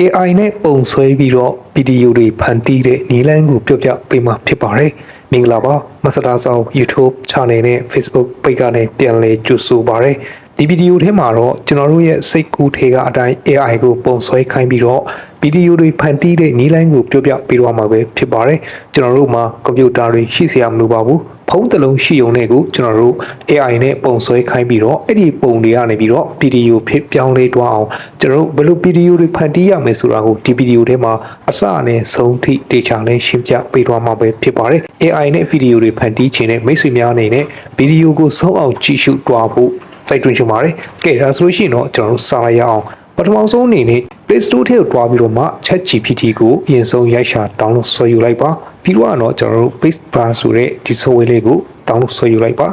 AI နဲ့ပုံဆွဲပြီးတော့ဗီဒီယိုတွေဖန်တီးတဲ့နည်းလမ်းကိုပြောပြပေးမှာဖြစ်ပါတယ်။မင်္ဂလာပါမစတာဆောင် YouTube Channel နဲ့ Facebook Page ကနေပြန်လည်ကြိုဆိုပါရစေ။ဒီဗီဒီယိုထဲမှာတော့ကျွန်တော်တို့ရဲ့စိတ်ကူးထေကအတိုင်း AI ကိုပုံဆွဲခိုင်းပြီးတော့ဗီဒီယိုတွေဖန်တီးတဲ့နည်းလမ်းကိုပြောပြပေးတော့မှာပဲဖြစ်ပါတယ်။ကျွန်တော်တို့မှာကွန်ပျူတာတွေရှိစရာမလိုပါဘူး။ ဖုန်းတစ်လုံးရှိုံနဲ့ကိုကျွန်တော်တို့ AI နဲ့ပုံဆွဲခိုင်းပြီးတော့အဲ့ဒီပုံတွေကနေပြီးတော့ဗီဒီယိုဖြစ်ပြောင်းလဲသွားအောင်ကျွန်တော်တို့ဘယ်လိုဗီဒီယိုတွေဖန်တီးရမယ်ဆိုတာကိုဒီဗီဒီယိုထဲမှာအစနဲ့ဆုံးထိတေချာနဲ့ရှင်းပြပေးသွားမှာပဲဖြစ်ပါတယ် AI နဲ့ဗီဒီယိုတွေဖန်တီးခြင်းနဲ့မိတ်ဆွေများအနေနဲ့ဗီဒီယိုကိုဆုံးအောင်ကြည့်ရှုတွားဖို့တိုက်တွန်းချင်ပါတယ်ကဲဒါဆိုလို့ရှိရင်တော့ကျွန်တော်တို့စာလိုက်ရအောင်ပထမဆုံးအနေနဲ့ Play Store ထဲကိုတွားပြီးတော့မှ ChatGPT ကိုအရင်ဆုံးရိုက်ရှာ download ဆွဲယူလိုက်ပါ ပြီးတော့တော့ကျွန်တော်တို့ Base Bar ဆိုတဲ့ဒီ software လေးကို download ဆွဲယူလိုက်ပါ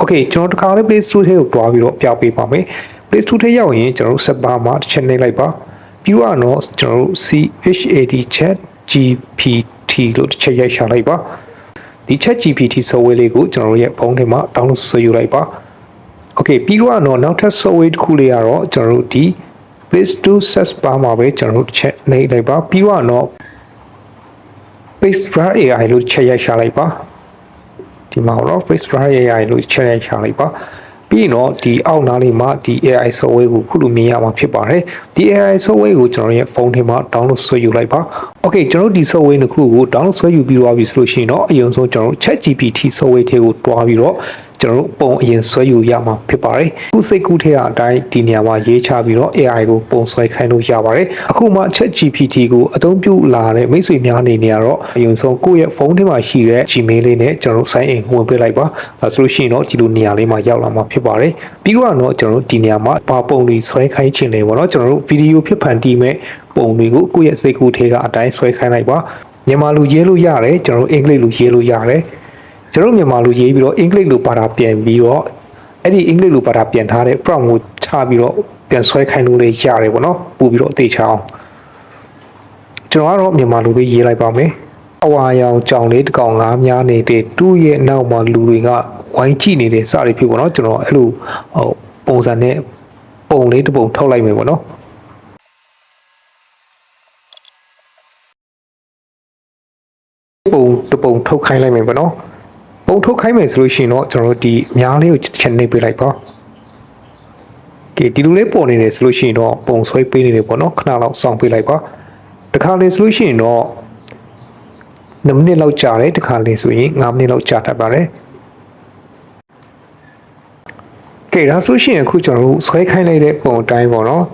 Okay ကျွန်တော်တခါလေး Play Store ထဲကိုတွားပြီးတော့ပြပေးပါမယ် Play Store ထဲရောက်ရင်ကျွန်တော်တို့ set bar မှာတစ်ချက်နှိပ်လိုက်ပါပြီးတော့တော့ကျွန်တော်တို့ CHAT Chat GPT လို့တစ်ချက်ရိုက်ရှာလိုက်ပါဒီ Chat GPT software လေးကိုကျွန်တော်တို့ရဲ့ဖုန်းထဲမှာ download ဆွဲယူလိုက်ပါ Okay ပြီးတော့တော့နောက်ထပ် software တစ်ခုလေးကတော့ကျွန်တော်တို့ဒီ Play Store search bar မှာပဲကျွန်တော်တို့တစ်ချက်နှိပ်လိုက်ပါပြီးတော့ တော့ Paste Bar AI လို့ချက်ရိုက်ရှာလိုက်ပါဒီမှာတော့ Paste Bar AI လို့ချက်ရိုက်ရှာလိုက်ပါပြီးရင်တော့ဒီအောက်နားလေးမှာဒီ AI software ကိုခုလိုမြင်ရမှာဖြစ်ပါတယ်ဒီ AI software ကိုကျွန်တော်ရဲ့ဖုန်းထဲမှာ download ဆွဲယူလိုက်ပါ Okay ကျွန်တော်တို့ဒီ software တစ်ခုကို download ဆွဲယူပြီးတော့ပြီဆိုလို့ရှိရင်တော့အရင်ဆုံးကျွန်တော်တို့ ChatGPT software ထဲကိုတွားပြီးတော့ကျွန်တော်တို့ပုံအရင်ဆွဲယူရမှာဖြစ်ပါတယ်ခုစိတ်ကူးထဲအတိုင်းဒီနေရာမှာရေးချပြီးတော့ AI ကိုပုံဆွဲခိုင်းလို့ရပါတယ်အခုမှ ChatGPT ကိုအသုံးပြုလာတဲ့မိတ်ဆွေများအနေနဲ့ကတော့အရင်ဆုံးကိုယ့်ရဲ့ဖုန်းထဲမှာရှိတဲ့ Gmail လေးနဲ့ကျွန်တော်တို့ sign in ဝင်ပေးလိုက်ပါဒါဆိုလို့ရှိရင်တော့ဒီလိုနေရာလေးမှာရောက်လာမှာဖြစ်ပါတယ်ပြီးတော့တော့ကျွန်တော်တို့ဒီနေရာမှာပါပုံတွေဆွဲခိုင်းခြင်းတွေပေါ့နော်ကျွန်တော်တို့ဗီဒီယိုဖြစ်ဖန်တီးမဲ့ ပုံတွေကိုကိုယ့်ရဲ့စိတ်ကူးထဲကအတိုင်းဆွဲခိုင်းလိုက်ပါမြန်မာလူရေးလို့ရတယ်ကျွန်တော်တို့အင်္ဂလိပ်လူရေးလို့ရတယ်ကျွန်တော်မြန်မာလူရေးပြီးတော့အင်္ဂလိပ်လိုပါတာပြန်ပြီးတော့အဲ့ဒီအင်္ဂလိပ်လိုပါတာပြန်ထားတဲ့ prompt ကိုချပြီးတော့ပြန်ဆွဲခိုင်းလို့လည်းရတယ်ပေါ့နော်ပို့ပြီးတော့အသေးချအောင်ကျွန်တော်ကတော့မြန်မာလူလေးရေးလိုက်ပါမယ်အဝါရောင်ကြောင်လေးတစ်ကောင်ငါးများနေတဲ့တူးရဲ့နောက်မှာလူတွေကဝိုင်းကြည့်နေတဲ့စရဖြစ်ပေါ့နော်ကျွန်တော်အဲ့လိုဟိုပုံစံနဲ့ပုံလေးတစ်ပုံထုတ်လိုက်မယ်ပေါ့နော်ပုံ တစ်ပုံထုတ်ခိုင်းလိုက်မယ်ပေါ့နော်ပုံထုတ်ခိုင်းမယ်ဆိုလို့ရှိရင်တော့ကျွန်တော်တို့ဒီအများလေးကိုချက်နေပေးလိုက်ပါကဲဒီလိုလေးပေါ်နေတယ်ဆိုလို့ရှိရင်တော့ပုံဆွဲပေးနေတယ်ပေါ့နော်ခဏလောက်စောင့်ပေးလိုက်ပါတခါလေဆိုလို့ရှိရင်တော့9မိနစ်လောက်ကြာတယ်တခါလေဆိုရင်9မိနစ်လောက်ကြာတတ်ပါတယ်ကဲဒါဆိုရှင်အခုကျွန်တော်တို့ဆွဲခိုင်းလိုက်တဲ့ပုံအတိုင်းပေါ့နော်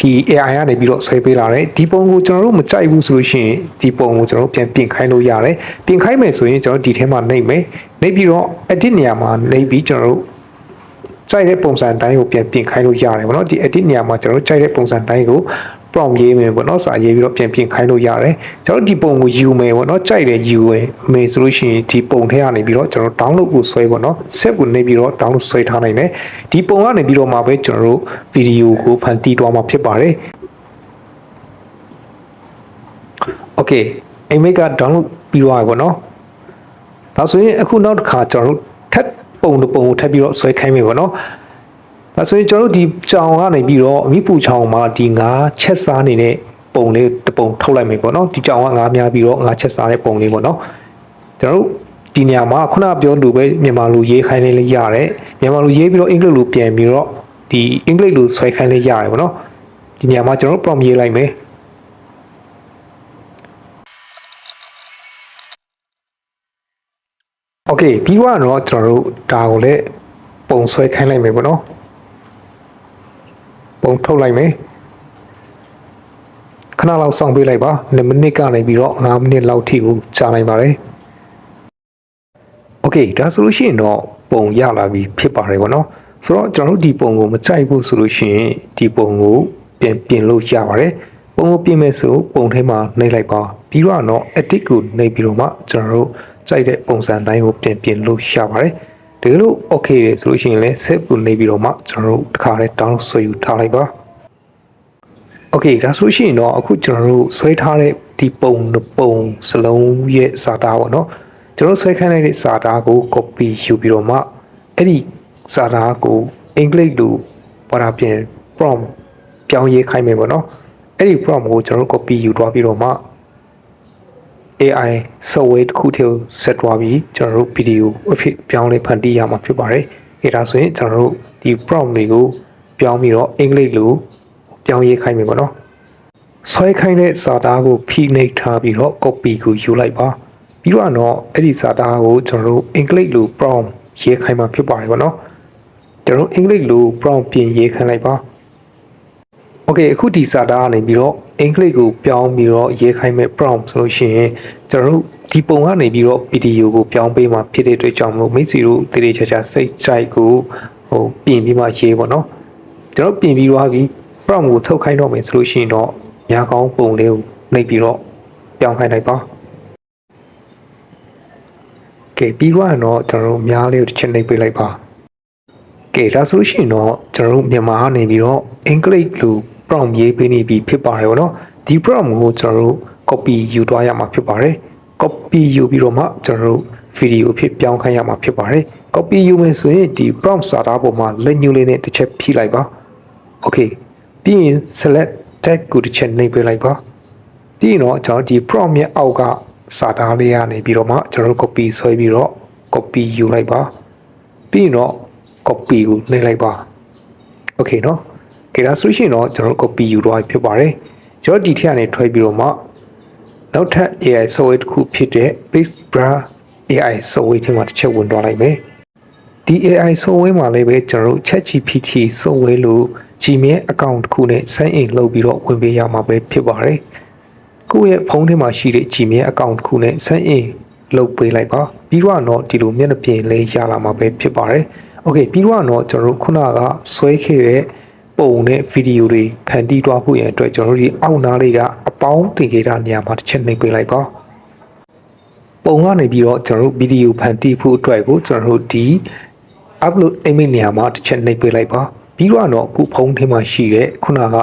ဒီ AI ကနေပြီးတော့ဆွဲပေးလာတယ်ဒီပုံကိုကျွန်တော်တို့မကြိုက်ဘူးဆိုလို့ရှိရင်ဒီပုံကိုကျွန်တော်တို့ပြန်ပြင်ခိုင်းလို့ရတယ်ပြင်ခိုင်းမယ်ဆိုရင်ကျွန်တော်ဒီထဲမှာနှိပ်မယ်နှိပ်ပြီးတော့ edit နေရာမှာနှိပ်ပြီးကျွန်တော်တို့ကြိုက်တဲ့ပုံစံတိုင်းကိုပြန်ပြင်ခိုင်းလို့ရတယ်ဗောနော်ဒီ edit နေရာမှာကျွန်တော်တို့ကြိုက်တဲ့ပုံစံတိုင်းကို prompt ရေးမယ်ဗောနော်စာရေးပြီးတော့ပြန်ပြင်ခိုင်းလို့ရတယ်ကျွန်တော်တို့ဒီပုံကိုယူမယ်ဗောနော်ကြိုက်တယ်ယူရမယ်ဆိုလို့ရှိရင်ဒီပုံထဲကနေပြီးတော့ကျွန်တော် download ကိုဆွဲဗောနော် save ကိုနှိပ်ပြီးတော့ download ဆွဲထားနိုင်မယ်ဒီပုံကနေပြီးတော့မှပဲကျွန်တော်တို့ဗီဒီယိုကိုဖန်တီးသွားမှာဖြစ်ပါတယ် Okay အိမ်မိတ်က download ပြီးသွားပြီဗောနော်ဒါဆိုရင်အခုနောက်တစ်ခါကျွန်တော်တို့ထပ်ပုံတစ်ပုံကိုထပ်ပြီးတော့ဆွဲခိုင်းမယ်ဗောနော် ဒါဆိုရင်ကျွန်တော်တို့ဒီကြောင်ကနေပြီးတော့အမိပူချောင်မှာဒီငါးချက်စားနေတဲ့ပုံလေးတစ်ပုံထုတ်လိုက်မယ်ပေါ့နော်ဒီကြောင်ကငါးများပြီးတော့ငါးချက်စားတဲ့ပုံလေးပေါ့နော်ကျွန်တော်တို့ဒီနေရာမှာခုနပြောလူပဲမြန်မာလူရေးခိုင်းလေးလေးရတယ်မြန်မာလူရေးပြီးတော့အင်္ဂလိပ်လိုပြန်ပြီးတော့ဒီအင်္ဂလိပ်လိုဆွဲခိုင်းလေးရတယ်ပေါ့နော်ဒီနေရာမှာကျွန်တော်တို့ prompt ရေးလိုက်မယ် โอเคပြီးတော့တော့ကျွန်တော်တို့ဒါကိုလည်းပုံဆွဲခိုင်းလိုက်မယ်ပေါ့နော် ပုံထုတ်လိုက်မယ်ခဏလောက်စောင့်ပေးလိုက်ပါ2မိနစ်ကနေပြီးတော့5မိနစ်လောက်ထိကိုကြာနိုင်ပါတယ်โอเคဒါဆိုလို့ရှိရင်တော့ပုံရလာပြီဖြစ်ပါတယ်ပေါ့နော်ဆိုတော့ကျွန်တော်တို့ဒီပုံကိုမကြိုက်ဘူးဆိုလို့ရှိရင်ဒီပုံကိုပြင်ပြင်လို့ရပါတယ်ပုံကိုပြင်မဲ့ဆိုပုံထဲမှာနှိပ်လိုက်ပါပြီးတော့တော့ edit ကိုနှိပ်ပြီးတော့မှကျွန်တော်တို့ကြိုက်တဲ့ပုံစံတိုင်းကိုပြင်ပြင်လို့ရပါတယ် တကယ်လို့ okay တယ်ဆိုလို့ရှိရင်လည်း save ကိုနှိပ်ပြီးတော့မှကျွန်တော်တို့တစ်ခါတည်း download ဆွဲယူထားလိုက်ပါ Okay ဒါဆိုရှင်တော့အခုကျွန်တော်တို့ဆွဲထားတဲ့ဒီပုံတစ်ပုံစလုံးရဲ့စာသားပေါ့နော်ကျွန်တော်ဆွဲခိုင်းလိုက်တဲ့စာသားကို copy ယူပြီးတော့မှအဲ့ဒီစာသားကိုအင်္ဂလိပ်လိုဘာသာပြန် prompt ပြောင်းရေးခိုင်းမယ်ပေါ့နော်အဲ့ဒီ prompt ကိုကျွန်တော်တို့ copy ယူသွားပြီးတော့မှ AI software တစ်ခုတည်းကို set သွားပြီးကျွန်တော်တို့ video အဖြစ်ပြောင်းလဲဖန်တီးရမှာဖြစ်ပါတယ်။အဲဒါဆိုရင်ကျွန်တော်တို့ဒီ prompt တွေကိုပြောင်းပြီးတော့အင်္ဂလိပ်လိုပြောင်းရေးခိုင်းမယ်ပေါ့နော်။ဆွဲခိုင်းတဲ့စာသားကိုဖိနှိပ်ထားပြီးတော့ copy ကိုယူလိုက်ပါ။ပြီးတော့အဲ့ဒီစာသားကိုကျွန်တော်တို့အင်္ဂလိပ်လို prompt ရေးခိုင်းမှာဖြစ်ပါတယ်ပေါ့နော်။ကျွန်တော်တို့အင်္ဂလိပ်လို prompt ပြင်ရေးခိုင်းလိုက်ပါ။ Okay အခုဒီစာသားကနေပြီးတော့အင်္ဂလိပ်ကိုပြောင်းပြီးတော့ရေးခိုင်းမဲ့ prompt ဆိုလို့ရှိရင်ကျွန်တော်တို့ဒီပုံကနေပြီးတော့ video ကိုပြောင်းပေးမှာဖြစ်တဲ့အတွက်ကြောင့်မလို့မိတ်ဆွေတို့တည်တည်ချာချာစိတ်ကြိုက်ကိုဟိုပြင်ပြီးမှရေးပါတော့ကျွန်တော်ပြင်ပြီးသွားပြီ prompt ကိုထုတ်ခိုင်းတော့မယ်ဆိုလို့ရှိရင်တော့ညာကောင်းပုံလေးကိုနှိပ်ပြီးတော့ပြောင်းခိုင်းလိုက်ပါကဲပြီးတော့တော့ကျွန်တော်တို့များလေးကိုတစ်ချက်နှိပ်ပေးလိုက်ပါကဲဒါဆိုလို့ရှိရင်တော့ကျွန်တော်တို့မြန်မာကနေပြီးတော့အင်္ဂလိပ်လို prompt ရေးပေးနေပြီဖြစ်ပါတယ်ဗောနော်ဒီ prompt ကိုကျွန်တော်တို့ copy ယူသွားရမှာဖြစ်ပါတယ် copy ယူပြီးတော့မှကျွန်တော်တို့ video ဖြစ်ပြောင်းခိုင်းရမှာဖြစ်ပါတယ် copy ယူမယ်ဆိုရင်ဒီ prompt စာသားပေါ်မှာလက်ညှိုးလေးနဲ့တစ်ချက်ဖြည့်လိုက်ပါ okay ပြီးရင် select tag ကိုတစ်ချက်နှိပ်ပေးလိုက်ပါပြီးရင်တော့ကျွန်တော်ဒီ prompt ရဲ့အောက်ကစာသားလေးကနေပြီးတော့မှကျွန်တော်တို့ copy ဆွဲပြီးတော့ copy ယူလိုက်ပါပြီးရင်တော့ copy ကိုနှိပ်လိုက်ပါ okay เนาะ ကဲဒါဆိုရှင်တော့ကျွန်တော် copy ယူတော့ဖြစ်ပါတယ်ကျွန်တော်ဒီထက်ကနေထွဲပြီးတော့မှနောက်ထပ် AI software တစ်ခုဖြစ်တဲ့ Pagebra AI software ထဲမှာတစ်ချက်ဝင်သွားလိုက်မယ်ဒီ AI software မှာလည်းပဲကျွန်တော်တို့ ChatGPT software လို့ကြည်မြဲအကောင့်တစ်ခုနဲ့ sign in လုပ်ပြီးတော့ဝင်ပေးရမှာပဲဖြစ်ပါတယ်ကိုယ့်ရဲ့ဖုန်းထဲမှာရှိတဲ့ကြည်မြဲအကောင့်တစ်ခုနဲ့ sign in လုပ်ပေးလိုက်ပါပြီးတော့တော့ဒီလိုမျက်နှာပြင်လေးရလာမှာပဲဖြစ်ပါတယ် okay ပြီးတော့တော့ကျွန်တော်တို့ခုနကဆွဲခဲ့တဲ့ ပုံနဲ့ဗီဒီယိုတွေဖန်တီးသွားဖို့ရန်အတွက်ကျွန်တော်တို့ဒီအောက်နားလေးကအပေါင်းတင်ခဲ့တာနေရာမှာတစ်ချက်နှိပ်ပေးလိုက်ပါပုံကနေပြီးတော့ကျွန်တော်တို့ဗီဒီယိုဖန်တီးဖို့အတွက်ကိုကျွန်တော်တို့ဒီ upload image နေရာမှာတစ်ချက်နှိပ်ပေးလိုက်ပါပြီးတော့အခုဖုန်းထဲမှာရှိတဲ့ခုနက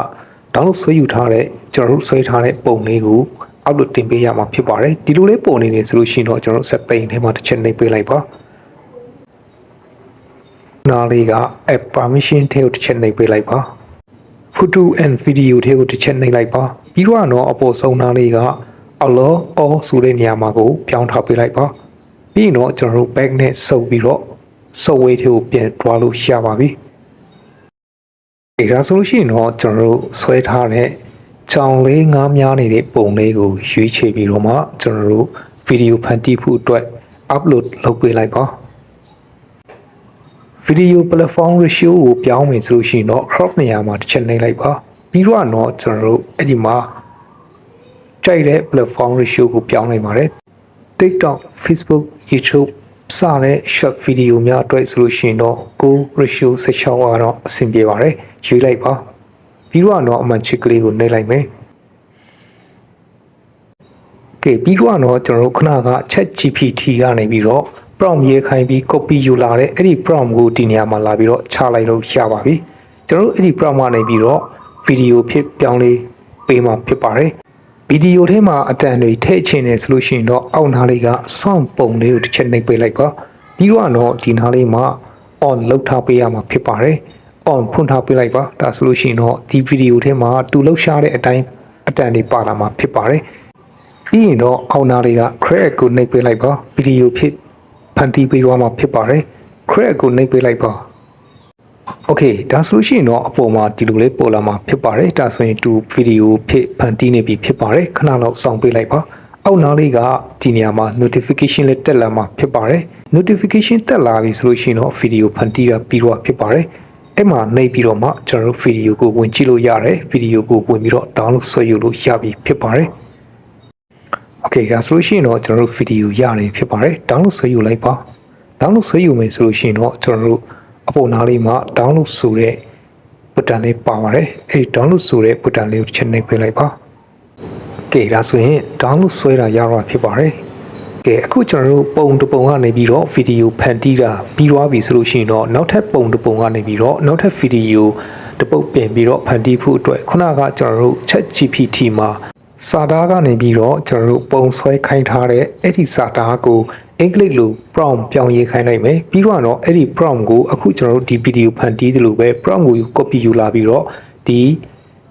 download ဆွဲယူထားတဲ့ကျွန်တော်တို့ဆွဲထားတဲ့ပုံလေးကို upload တင်ပေးရမှာဖြစ်ပါတယ်ဒီလိုလေးပုံနေနေဆိုလို့ရှိရင်တော့ကျွန်တော်တို့ setting ထဲမှာတစ်ချက်နှိပ်ပေးလိုက်ပါ နားလေးက app permission ထဲကိုတစ်ချက်နှိပ်ပေးလိုက်ပါ photo and video ထဲကိုတစ်ချက်နှိပ်လိုက်ပါပြီးတော့တော့အပေါ်ဆုံးနားလေးက allow all ဆိုတဲ့နေရာမှာကိုပြောင်းထားပေးလိုက်ပါပြီးရင်တော့ကျွန်တော်တို့ back နဲ့စုပ်ပြီးတော့ software ထဲကိုပြန်တွားလို့ရပါပြီဒီဒါဆိုလို့ရှိရင်တော့ကျွန်တော်တို့ဆွဲထားတဲ့ကြောင်လေးငားများနေတဲ့ပုံလေးကိုရွေးချယ်ပြီးတော့မှကျွန်တော်တို့ဗီဒီယိုဖန်တီးဖို့အတွက် upload လုပ်ပေးလိုက်ပါ ဗီဒီယို platform ratio ကိုပြောင်းမယ်ဆိုလို့ရှိရင်တော့ crop နေရာမှာတစ်ချက်နှိပ်လိုက်ပါပြီးတော့တော့ကျွန်တော်တို့အဲ့ဒီမှာကြိုက်တဲ့ platform ratio ကိုပြောင်းလိုက်ပါတယ် TikTok Facebook YouTube စတဲ့ short video များအတွက်ဆိုလို့ရှိရင်တော့ကို ratio 16ကတော့အဆင်ပြေပါတယ်ရွေးလိုက်ပါပြီးတော့တော့အမှန်ချစ်ကလေးကိုနှိပ်လိုက်မယ်ကဲပြီးတော့တော့ကျွန်တော်တို့ခဏက Chat GPT ကနေပြီးတော့ prompt ရေးခိုင်းပြီး copy ယူလာတဲ့အဲ့ဒီ prompt ကိုဒီနေရာမှာလာပြီးတော့ချလိုက်လို့ရပါပြီကျွန်တော်တို့အဲ့ဒီ prompt ကနေပြီးတော့ video ဖြစ်ပြောင်းလေးပေးမှာဖြစ်ပါတယ်ဗီဒီယိုထဲမှာအတန်တွေထည့်ချင်တယ်ဆိုလို့ရှိရင်တော့အောက်နားလေးက sound ပုံလေးကိုတစ်ချက်နှိပ်ပေးလိုက်ပါပြီးတော့ဒီနားလေးမှာ on လောက်ထားပေးရမှာဖြစ်ပါတယ် on ဖွင့်ထားပေးလိုက်ပါဒါဆိုလို့ရှိရင်တော့ဒီဗီဒီယိုထဲမှာတူလှုပ်ရှားတဲ့အတိုင်းအတန်တွေပါလာမှာဖြစ်ပါတယ်ပြီးရင်တော့အောက်နားလေးက crack ကိုနှိပ်ပေးလိုက်ပါဗီဒီယိုဖြစ် ဖန်တီးပေးသွားမှာဖြစ်ပါတယ် crack ကိုနှိပ်ပေးလိုက်ပါ Okay ဒါဆိုလို့ရှိရင်တော့အပေါ်မှာဒီလိုလေးပေါ်လာမှာဖြစ်ပါတယ်ဒါဆိုရင်တူဗီဒီယိုဖြစ်ဖန်တီးနေပြီဖြစ်ပါတယ်ခဏလောက်စောင့်ပေးလိုက်ပါအောက်နားလေးကဒီနေရာမှာ notification လေးတက်လာမှာဖြစ်ပါတယ် notification တက်လာပြီဆိုလို့ရှိရင်တော့ဗီဒီယိုဖန်တီးတာပြီးတော့ဖြစ်ပါတယ်အဲ့မှာနှိပ်ပြီးတော့မှကျွန်တော်တို့ဗီဒီယိုကိုဝင်ကြည့်လို့ရတယ်ဗီဒီယိုကိုဝင်ပြီးတော့ download ဆွဲယူလို့ရပြီဖြစ်ပါတယ် Okay ဒါဆိုလို့ရှိရင်တော့ကျွန်တော်တို့ဗီဒီယိုရတယ်ဖြစ်ပါတယ် download ဆွဲယူလိုက်ပါ download ဆွဲယူမယ်ဆိုလို့ရှိရင်တော့ကျွန်တော်တို့အပေါ်နားလေးမှာ download ဆိုတဲ့ button လေးပါပါတယ်အဲ့ဒီ download ဆိုတဲ့ button လေးကိုတစ်ချက်နှိပ်ပေးလိုက်ပါကဲဒါဆိုရင် download ဆွဲတာရတော့ဖြစ်ပါတယ်ကဲအခုကျွန်တော်တို့ပုံတစ်ပုံကနေပြီးတော့ဗီဒီယိုဖန်တီးတာပြီးသွားပြီဆိုလို့ရှိရင်တော့နောက်ထပ်ပုံတစ်ပုံကနေပြီးတော့နောက်ထပ်ဗီဒီယိုတစ်ပုတ်ပြင်ပြီးတော့ဖန်တီးဖို့အတွက်ခုနကကျွန်တော်တို့ Chat GPT မှာ စာသားကနေပြီးတော့ကျွန်တော်တို့ပုံဆွဲခိုင်းထားတဲ့အဲ့ဒီစာသားကိုအင်္ဂလိပ်လို prompt ပြောင်းရေးခိုင်းလိုက်မယ်ပြီးတော့တော့အဲ့ဒီ prompt ကိုအခုကျွန်တော်တို့ဒီဗီဒီယိုဖန်တီးသလိုပဲ prompt ကို copy ယူလာပြီးတော့ဒီ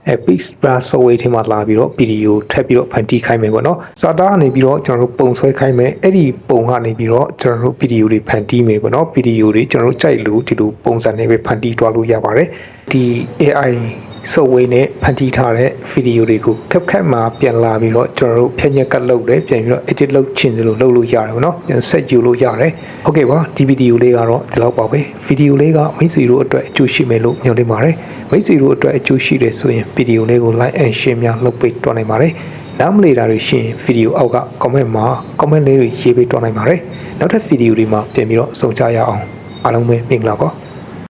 အဲ Pix Plus software ထဲမှာလာပြီးတော့ video ထပ်ပြီးတော့ဖန်တီးခိုင်းမယ်ပေါ့နော်စာတာကနေပြီးတော့ကျွန်တော်တို့ပုံဆွဲခိုင်းမယ်အဲ့ဒီပုံကနေပြီးတော့ကျွန်တော်တို့ video တွေဖန်တီးမယ်ပေါ့နော် video တွေကျွန်တော်တို့ကြိုက်လို့ဒီလိုပုံစံနဲ့ပဲဖန်တီးသွားလို့ရပါတယ်ဒီ AI software နဲ့ဖန်တီးထားတဲ့ video တွေကိုခက်ခက်မှာပြန်လာပြီးတော့ကျွန်တော်တို့ဖြည့်ညက်ကတ်လုပ်တယ်ပြန်ပြီးတော့ edit လုပ်ချင်တယ်လို့လုပ်လို့ရတယ်ပေါ့နော်ပြန်ဆက်ယူလို့ရတယ်ဟုတ်ကဲ့ပါဒီ video လေးကတော့ဒီလောက်ပါပဲ video လေးကမိတ်ဆွေတို့အတွက်အကျိုးရှိမယ်လို့ညွှန်နေပါတယ်မိတ်ဆွေတို့အတွက်အကျိုးရှိတယ်ဆိုရင် video လေးကို like and share များလုပ်ပေးတော့နိုင်ပါတယ်နားမလည်တာတွေရှိရင် video အောက်က comment မှာ comment လေးတွေရေးပေးတော့နိုင်ပါတယ်နောက်ထပ် video တွေမှာပြန်ပြီးတော့စုံကြရအောင်အားလုံးပဲမင်္ဂလာပါ